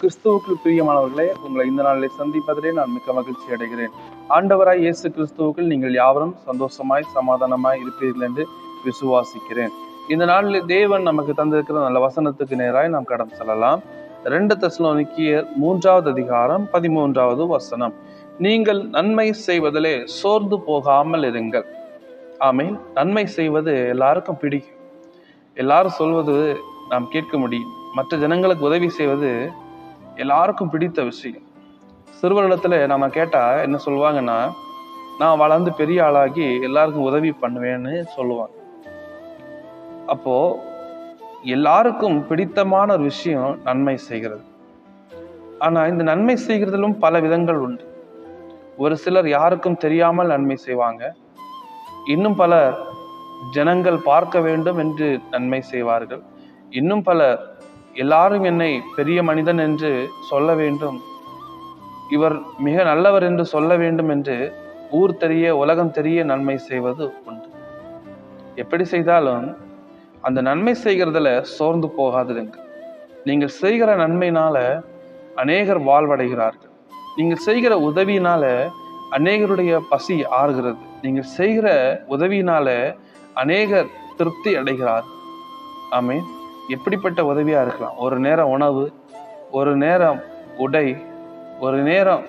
கிறிஸ்துவுக்கு பிரியமானவர்களே உங்களை இந்த நாளில் சந்திப்பதிலே நான் மிக்க மகிழ்ச்சி அடைகிறேன். ஆண்டவராய் இயேசு கிறிஸ்துவுக்குள் நீங்கள் யாவரும் சந்தோஷமாய் சமாதானமாய் இருப்பீர்கள் என்று விசுவாசிக்கிறேன். இந்த நாளில் தேவன் நமக்கு தந்திருக்கிற நல்ல வசனத்துக்கு நேராய் நாம் கடந்து செல்லலாம். ரெண்டு தெசலோனிக்கியர் மூன்றாவது அதிகாரம் பதிமூன்றாவது வசனம். நீங்கள் நன்மை செய்வதிலே சோர்ந்து போகாமல் இருங்கள். ஆமீன். நன்மை செய்வது எல்லாருக்கும் பிடிக்கும். எல்லாரும் சொல்வது நாம் கேட்க முடியும். மற்ற ஜனங்களுக்கு உதவி செய்வது எல்லாருக்கும் பிடித்த விஷயம். சிறுவரிடத்துல நம்ம கேட்டா என்ன சொல்லுவாங்கன்னா நான் வளர்ந்து பெரிய ஆளாகி எல்லாருக்கும் உதவி பண்ணுவேன்னு சொல்லுவாங்க. அப்போ எல்லாருக்கும் பிடித்தமான ஒரு விஷயம் நன்மை செய்கிறது. ஆனா இந்த நன்மை செய்கிறதிலும் பல விதங்கள் உண்டு. ஒரு சிலர் யாருக்கும் தெரியாமல் நன்மை செய்வாங்க. இன்னும் பலர் ஜனங்கள் பார்க்க வேண்டும் என்று நன்மை செய்வார்கள். இன்னும் பலர் எல்லாரும் என்னை பெரிய மனிதன் என்று சொல்ல வேண்டும். இவர் மிக நல்லவர் என்று சொல்ல வேண்டும் என்று ஊர் தெரிய உலகம் தெரிய நன்மை செய்வது உண்டு. எப்படி செய்தாலும் அந்த நன்மை செய்கிறதுல சோர்ந்து போகாதுங்க நீங்கள் செய்கிற நன்மையினால அநேகர் வாழ்வடைகிறார்கள். நீங்கள் செய்கிற உதவியினால அநேகருடைய பசி ஆறுகிறது. நீங்கள் செய்கிற உதவியினால அநேகர் திருப்தி அடைகிறார். ஆமீன். எப்படிப்பட்ட உதவியாக இருக்கலாம்? ஒரு நேரம் உணவு ஒரு நேரம் உடை ஒரு நேரம்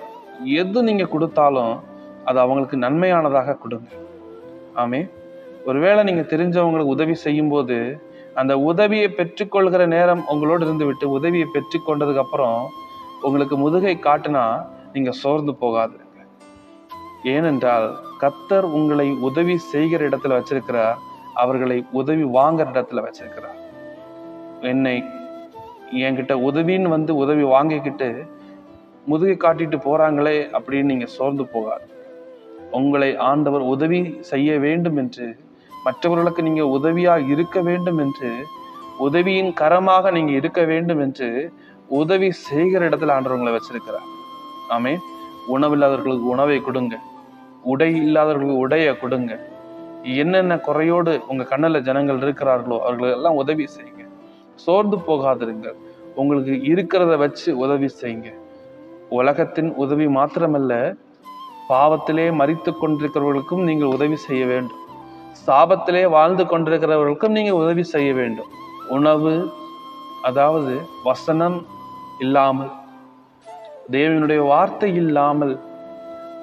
எது நீங்கள் கொடுத்தாலும் அது அவங்களுக்கு நன்மையானதாக கொடுங்க. ஆமே ஒருவேளை நீங்கள் தெரிஞ்சவங்களுக்கு உதவி செய்யும்போது அந்த உதவியை பெற்றுக்கொள்கிற நேரம் உங்களோடு இருந்து விட்டு உதவியை பெற்றுக்கொண்டதுக்கு அப்புறம் உங்களுக்கு முதுகை காட்டினா நீங்கள் சோர்ந்து போகாது ஏனென்றால் கத்தர் உங்களை உதவி செய்கிற இடத்துல வச்சிருக்கிறார் அவர்களை உதவி வாங்குற இடத்துல வச்சிருக்கிறார். என்னை என்கிட்ட உதவின்னு வந்து உதவி வாங்கிக்கிட்டு முதுகை காட்டிட்டு போகிறாங்களே அப்படின்னு நீங்கள் சோர்ந்து போகாது. உங்களை ஆண்டவர் உதவி செய்ய வேண்டும் என்று மற்றவர்களுக்கு நீங்கள் உதவியாக இருக்க வேண்டும் என்று உதவியின் கரமாக நீங்கள் இருக்க வேண்டும் என்று உதவி செய்கிற இடத்துல ஆண்டவங்களை வச்சிருக்கிறார். ஆமே உணவில்லாதவர்களுக்கு உணவை கொடுங்க. உடை இல்லாதவர்களுக்கு உடையை கொடுங்க. என்னென்ன குறையோடு உங்கள் கண்ணில் ஜனங்கள் இருக்கிறார்களோ அவர்களுக்கு எல்லாம் உதவி செய்யுங்க. சோர்ந்து போகாதிருங்கள் உங்களுக்கு இருக்கிறத வச்சு உதவி செய்யுங்க. உலகத்தின் உதவி மாத்திரமல்ல பாவத்திலே மறித்து கொண்டிருக்கிறவர்களுக்கும் நீங்கள் உதவி செய்ய வேண்டும். சாபத்திலே வாழ்ந்து கொண்டிருக்கிறவர்களுக்கும் நீங்கள் உதவி செய்ய வேண்டும். உணவு அதாவது வசனம் இல்லாமல் தேவனுடைய வார்த்தை இல்லாமல்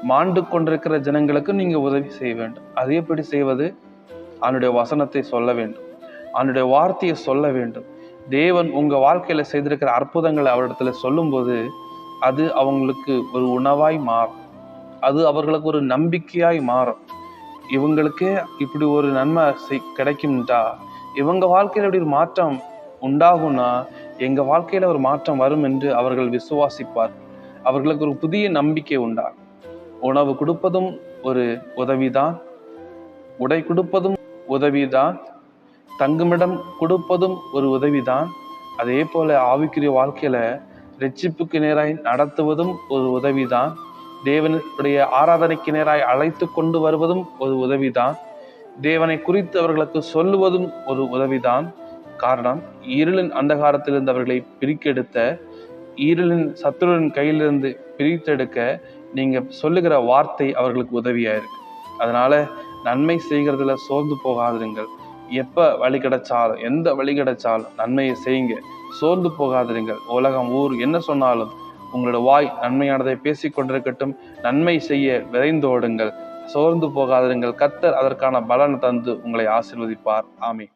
மாண்டு கொண்டிருக்கிற ஜனங்களுக்கு நீங்கள் உதவி செய்ய வேண்டும். அது எப்படி செய்வது? அவனுடைய வசனத்தை சொல்ல வேண்டும். அவனுடைய வார்த்தையை சொல்ல வேண்டும். தேவன் உங்கள் வாழ்க்கையில் செய்திருக்கிற அற்புதங்களை அவரிடத்துல சொல்லும்போது அது அவங்களுக்கு ஒரு உணவாய் மாறும். அது அவர்களுக்கு ஒரு நம்பிக்கையாய் மாறும். இவங்களுக்கே இப்படி ஒரு நன்மை கிடைக்கும்டா. இவங்க வாழ்க்கையில் இப்படி ஒரு மாற்றம் உண்டாகும்னா எங்கள் வாழ்க்கையில் ஒரு மாற்றம் வரும் என்று அவர்கள் விசுவாசிப்பார். அவர்களுக்கு ஒரு புதிய நம்பிக்கை உண்டா? உணவு கொடுப்பதும் ஒரு உதவிதான். உடை கொடுப்பதும் உதவிதான். தங்குமிடம் கொடுப்பதும் ஒரு உதவிதான். அதே போல ஆவிக்குரிய வாழ்க்கையில ரட்சிப்புக்கு நேராய் நடத்துவதும் ஒரு உதவிதான். தேவனுடைய ஆராதனைக்கு நேராய் அழைத்து கொண்டு வருவதும் ஒரு உதவிதான். தேவனை குறித்து அவர்களுக்கு சொல்லுவதும் ஒரு உதவிதான். காரணம் இருளின் அந்தகாரத்திலிருந்து அவர்களை பிரிக்கெடுத்த இருளின் சத்துருவின் கையிலிருந்து பிரித்தெடுக்க நீங்க சொல்லுகிற வார்த்தை அவர்களுக்கு உதவியா இருக்கு. அதனால நன்மை செய்கிறதுல சோர்ந்து போகாதிருங்கள். எப்போ வழி கிடைச்சாலும் எந்த வழி கிடைச்சாலும் நன்மையை செய்யுங்க. சோர்ந்து போகாதிருங்கள். உலகம் ஊர் என்ன சொன்னாலும் உங்களோட வாய் நன்மையானதை பேசி கொண்டிருக்கட்டும். நன்மை செய்ய விரைந்தோடுங்கள். சோர்ந்து போகாதிருங்கள். கத்தர் அதற்கான பலன் தந்து உங்களை ஆசிர்வதிப்பார். ஆமே